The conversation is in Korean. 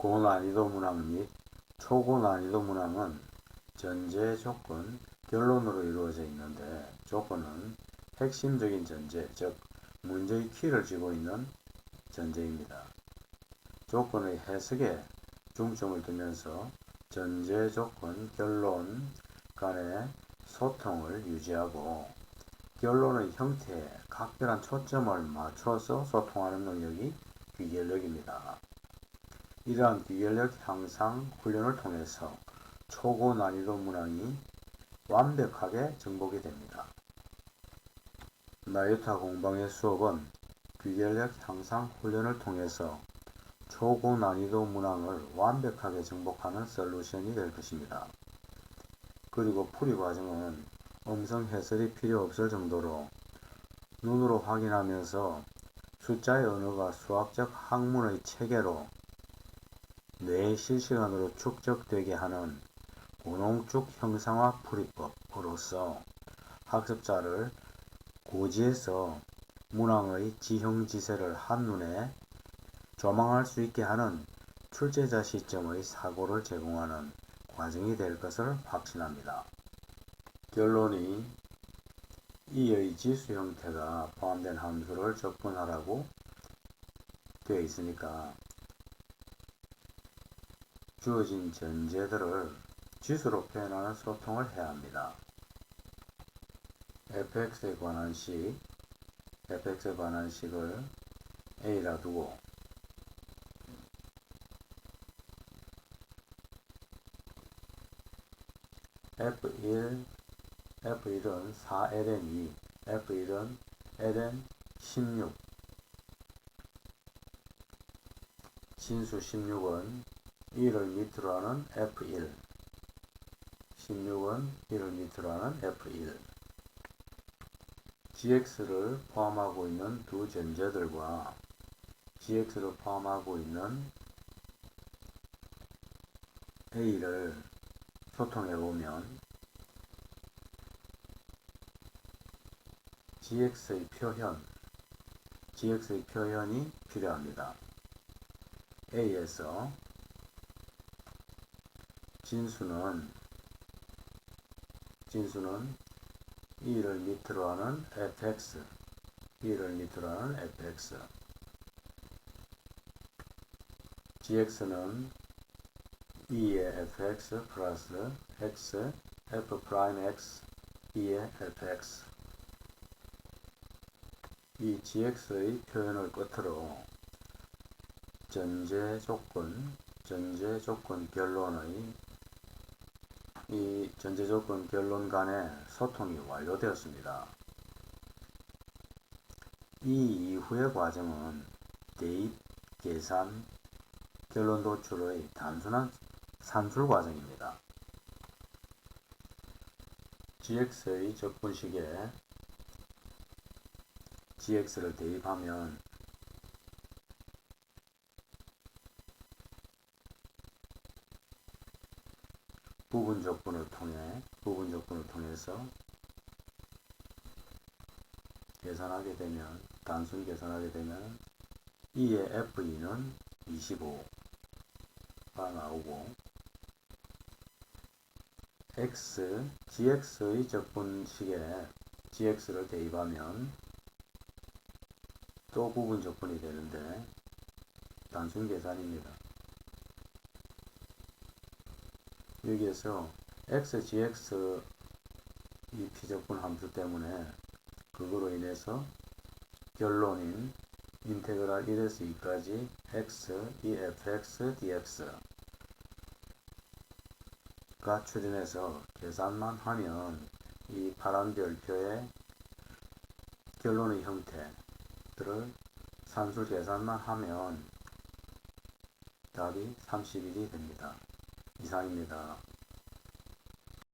고난이도 문항 및 초고난이도 문항은 전제 조건, 결론으로 이루어져 있는데 조건은 핵심적인 전제, 즉 문제의 키를 쥐고 있는 전제입니다. 조건의 해석에 중점을 두면서 전제 조건, 결론 간의 소통을 유지하고 결론의 형태에 각별한 초점을 맞춰서 소통하는 능력이 귀결력입니다. 이러한 귀결력 향상 훈련을 통해서 초고 난이도 문항이 완벽하게 정복이 됩니다. 나유타 공방의 수업은 귀결력 향상 훈련을 통해서 초고 난이도 문항을 완벽하게 정복하는 솔루션이 될 것입니다. 그리고 풀이 과정은 음성 해설이 필요 없을 정도로 눈으로 확인하면서 숫자의 언어가 수학적 학문의 체계로 뇌 실시간으로 축적되게 하는 고농축 형상화 풀이법으로서 학습자를 고지에서 문항의 지형지세를 한눈에 조망할 수 있게 하는 출제자 시점의 사고를 제공하는 과정이 될 것을 확신합니다. 결론이 이의 지수 형태가 포함된 함수를 적분하라고 되어 있으니까 주어진 전제들을 지수로 표현하는 소통을 해야 합니다. fx에 관한 식, fx에 관한 식을 a라 두고 f1, f1은 4ln2, f1은 ln 16, 진수 16은 1을 밑으로 하는 F1 16은 1을 밑으로 하는 F1 GX를 포함하고 있는 두 전제들과 GX를 포함하고 있는 A를 소통해 보면 GX의 표현 GX의 표현이 필요합니다. A에서 진수는 진수는 2를 밑으로 하는 fx 2를 밑으로 하는 fx gx는 2의 fx 플러스 x f 프라임 x 2의 fx 이 gx의 표현을 끝으로 전제 조건, 전제 조건 결론의 이 전제 조건 결론 간의 소통이 완료되었습니다. 이 이후의 과정은 대입, 계산, 결론 도출의 단순한 산술 과정입니다. gx의 적분식에 gx를 대입하면 부분 조건을 통해 부분 조건을 통해서 계산하게 되면 단순 계산하게 되면 2의 F2는 25가 나오고 x, gx의 적분식에 gx를 대입하면 또 부분 조건이 되는데 단순 계산입니다. 여기에서 x, gx 이 피적분 함수 때문에 그거로 인해서 결론인 인테그랄 1에서 2까지 x, e fx, dx가 추진해서 계산만 하면 이 파란 별표의 결론의 형태들을 산술 계산만 하면 답이 31이 됩니다. 이상입니다.